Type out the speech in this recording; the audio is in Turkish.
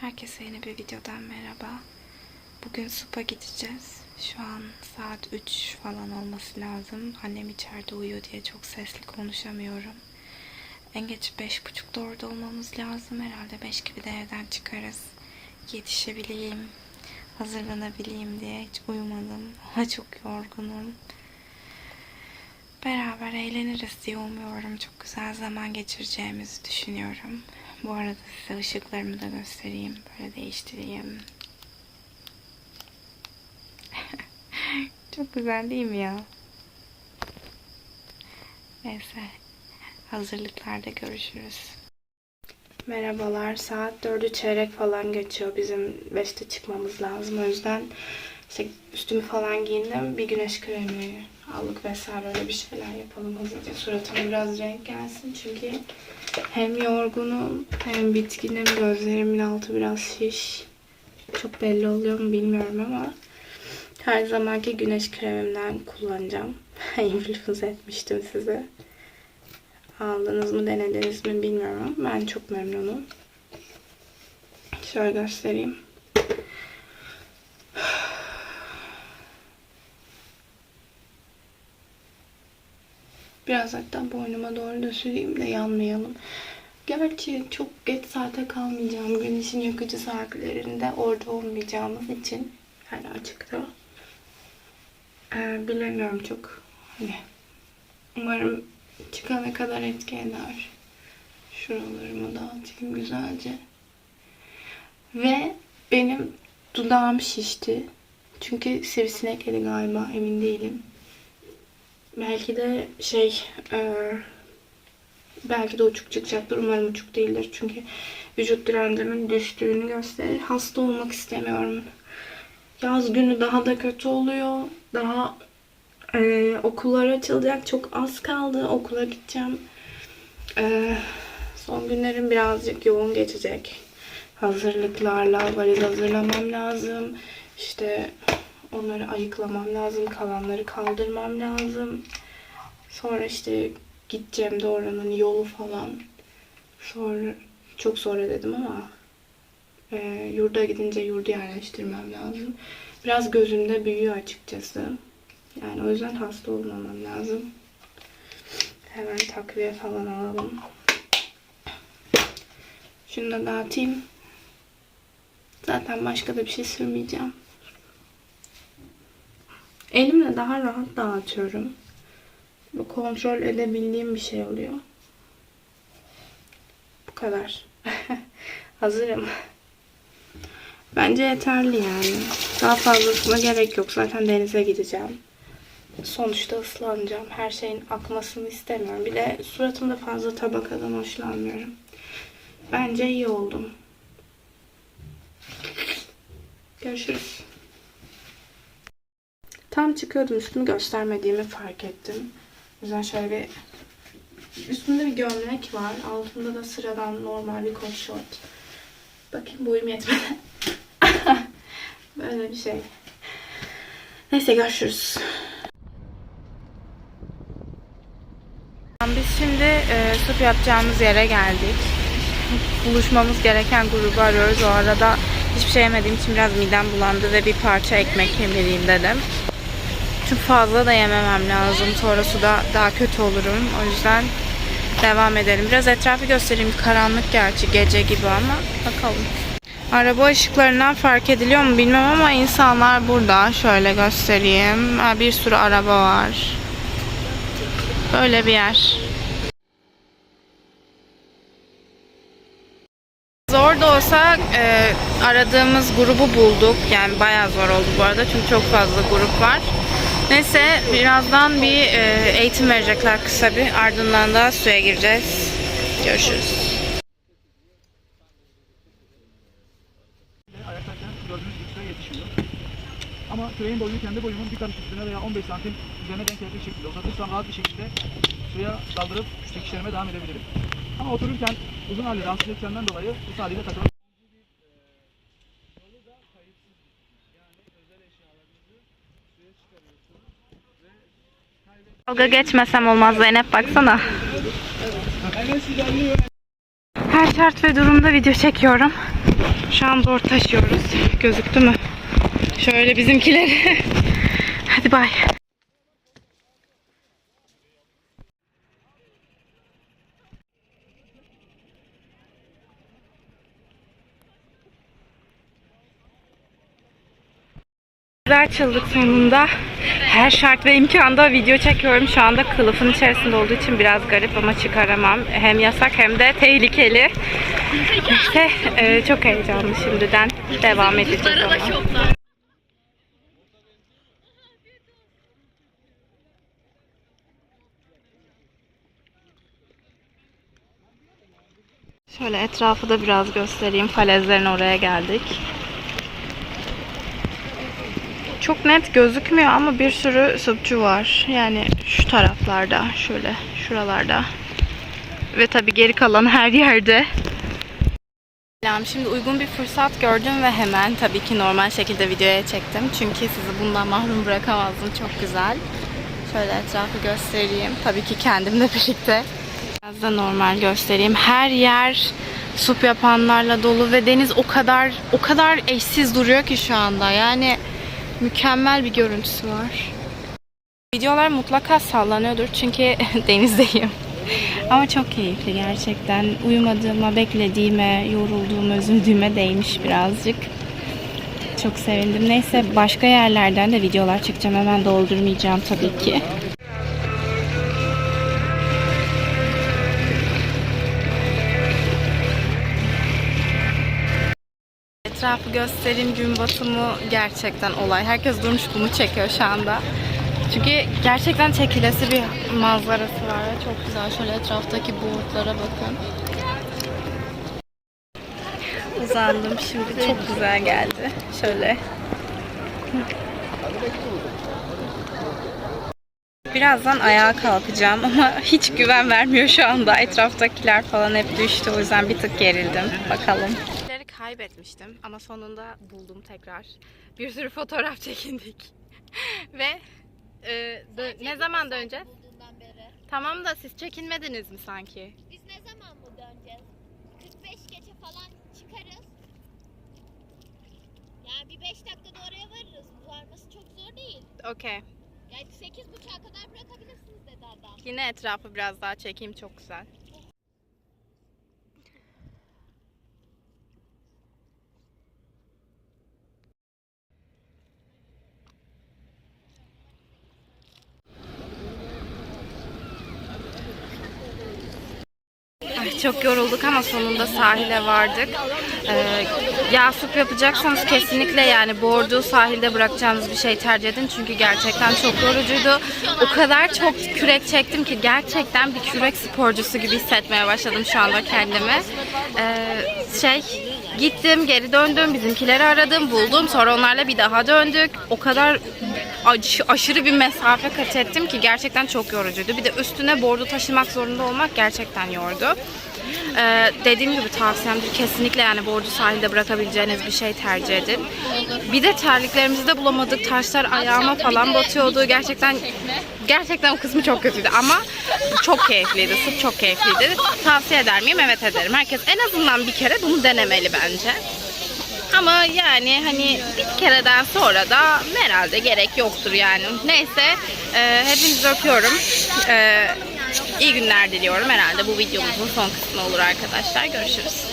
Herkese yeni bir videodan merhaba. Bugün SUP'a gideceğiz. Şu an saat 3 falan olması lazım. Annem içeride uyuyor diye çok sesli konuşamıyorum. En geç 5.30'da orada olmamız lazım. Herhalde 5 gibi de evden çıkarız. Yetişebileyim, hazırlanabileyim diye hiç uyumadım. Ama çok yorgunum. Beraber eğleniriz diye umuyorum. Çok güzel zaman geçireceğimizi düşünüyorum. Bu arada size ışıklarımı da göstereyim. Böyle değiştireyim. Çok güzel değil mi ya? Neyse. Hazırlıklarda görüşürüz. Merhabalar. Saat 4'ü çeyrek falan geçiyor. Bizim 5'te çıkmamız lazım. O yüzden işte üstümü falan giyindim. Bir güneş kremi aldık vesaire öyle bir şeyler yapalım hızlıca. Suratıma biraz renk gelsin. Çünkü hem yorgunum hem bitkinim. Gözlerimin altı biraz şiş. Çok belli oluyor mu bilmiyorum ama her zamanki güneş kremimden kullanacağım. İnfluence etmiştim size. Aldınız mı denediniz mi bilmiyorum ama ben çok memnunum. Şöyle göstereyim. Biraz hatta boynuma doğru da süreyim de yanmayalım. Gerçi çok geç saate kalmayacağım. Güneşin yakıcı saatlerinde orada olmayacağımız için yani açıkta. Ee, bilemiyorum çok. Hani umarım çıkana kadar etki eder. Şuralarımı dağıtayım güzelce. Ve benim dudağım şişti. Çünkü sivrisinek yedi galiba emin değilim. Belki de şey e, belki de uçuk çıkacaktır. Umarım uçuk değildir. Çünkü vücut direncimin düştüğünü gösterir. Hasta olmak istemiyorum. Yaz günü daha da kötü oluyor. Daha e, okullar açılacak. Çok az kaldı. Okula gideceğim. E, son günlerim birazcık yoğun geçecek. Hazırlıklarla valiz hazırlamam lazım. İşte onları ayıklamam lazım. Kalanları kaldırmam lazım. Sonra işte gideceğim de oranın yolu falan. Sonra çok sonra dedim ama e, yurda gidince yurdu yerleştirmem lazım. Biraz gözümde büyüyor açıkçası. Yani o yüzden hasta olmamam lazım. Hemen takviye falan alalım. Şunu da dağıtayım. Zaten başka da bir şey sürmeyeceğim. Elimle daha rahat dağıtıyorum. Bu kontrol edebildiğim bir şey oluyor. Bu kadar. Hazırım. Bence yeterli yani. Daha fazlasına gerek yok. Zaten denize gideceğim. Sonuçta ıslanacağım. Her şeyin akmasını istemiyorum. Bir de suratımda fazla tabakadan hoşlanmıyorum. Bence iyi oldum. Görüşürüz. Tam çıkıyordum üstümü göstermediğimi fark ettim. O yüzden şöyle bir üstümde bir gömlek var. Altında da sıradan normal bir kot şort. Bakayım boyum yetmedi. Böyle bir şey. Neyse görüşürüz. Biz şimdi e, sup yapacağımız yere geldik. Buluşmamız gereken grubu arıyoruz. O arada hiçbir şey yemediğim için biraz midem bulandı ve bir parça ekmek yemeliyim dedim. Çok fazla da yememem lazım. Sonrası da daha kötü olurum. O yüzden devam edelim. Biraz etrafı göstereyim. Karanlık gerçi gece gibi ama bakalım. Araba ışıklarından fark ediliyor mu bilmem ama insanlar burada. Şöyle göstereyim. Bir sürü araba var. Böyle bir yer. Zor da olsa e, aradığımız grubu bulduk. Yani bayağı zor oldu bu arada çünkü çok fazla grup var. Neyse birazdan bir e, eğitim verecekler kısa bir. Ardından da suya gireceğiz. Görüşürüz. Ama küreğin boyu kendi boyumun bir karış üstüne veya 15 santim üzerine denk gelecek şekilde uzatırsam rahat bir şekilde suya daldırıp çekişlerime devam edebilirim. Ama otururken uzun halde rahatsız edeceğimden dolayı bu sahiliyle takılır. Dalga geçmesem olmaz Zeynep baksana. Her şart ve durumda video çekiyorum. Şu an zor taşıyoruz. Gözüktü mü? Şöyle bizimkileri. Hadi bay. Güzel çıldık sonunda. Her şart ve imkanda video çekiyorum. Şu anda kılıfın içerisinde olduğu için biraz garip ama çıkaramam. Hem yasak hem de tehlikeli. Neyse e, çok heyecanlı şimdiden. Devam edeceğiz ama. Şöyle etrafı da biraz göstereyim. Falezlerin oraya geldik. Çok net gözükmüyor ama bir sürü sütçü var. Yani şu taraflarda, şöyle şuralarda. Ve tabii geri kalan her yerde. Şimdi uygun bir fırsat gördüm ve hemen tabii ki normal şekilde videoya çektim. Çünkü sizi bundan mahrum bırakamazdım. Çok güzel. Şöyle etrafı göstereyim. Tabii ki kendimle birlikte. Biraz da normal göstereyim. Her yer sup yapanlarla dolu ve deniz o kadar o kadar eşsiz duruyor ki şu anda. Yani mükemmel bir görüntüsü var. Videolar mutlaka sallanıyordur çünkü denizdeyim. Ama çok keyifli gerçekten. Uyumadığıma, beklediğime, yorulduğuma, üzüldüğüme değmiş birazcık. Çok sevindim. Neyse başka yerlerden de videolar çekeceğim. Hemen doldurmayacağım tabii ki. Etrafı göstereyim gün batımı gerçekten olay. Herkes durmuş bunu çekiyor şu anda. Çünkü gerçekten çekilesi bir manzarası var. Çok güzel. Şöyle etraftaki bulutlara bakın. Uzandım şimdi. Çok güzel geldi. Şöyle. Birazdan ayağa kalkacağım ama hiç güven vermiyor şu anda. Etraftakiler falan hep düştü. O yüzden bir tık gerildim. Bakalım. Kaybetmiştim ama sonunda buldum tekrar. Bir sürü fotoğraf çekindik. Ve e, dö- ne zaman döneceğiz? Bulduğundan beri. Tamam da siz çekinmediniz mi sanki? Biz ne zaman mı döneceğiz? 45 geçe falan çıkarız. Yani bir 5 dakikada oraya varırız. Varması çok zor değil. Okey. Yani 8.30'a kadar bırakabilirsiniz dedi adam. Yine etrafı biraz daha çekeyim çok güzel. Çok yorulduk ama sonunda sahile vardık. Ee, yağ yapacaksanız kesinlikle yani bordu sahilde bırakacağınız bir şey tercih edin. Çünkü gerçekten çok yorucuydu. O kadar çok kürek çektim ki gerçekten bir kürek sporcusu gibi hissetmeye başladım şu anda kendimi. Ee, şey gittim geri döndüm bizimkileri aradım buldum sonra onlarla bir daha döndük. O kadar aş- aşırı bir mesafe kat ettim ki gerçekten çok yorucuydu. Bir de üstüne bordu taşımak zorunda olmak gerçekten yordu. Ee, dediğim gibi tavsiyemdir kesinlikle yani bordu sahilde bırakabileceğiniz bir şey tercih edin. Bir de terliklerimizi de bulamadık. Taşlar ayağıma falan batıyordu. Gerçekten gerçekten o kısmı çok kötüydü ama çok keyifliydi. Sup çok keyifliydi. Tavsiye eder miyim? Evet ederim. Herkes en azından bir kere bunu denemeli bence. Ama yani hani bir kereden sonra da herhalde gerek yoktur yani. Neyse e, hepinizi öpüyorum. E, iyi günler diliyorum. Herhalde bu videomuzun son kısmı olur arkadaşlar. Görüşürüz.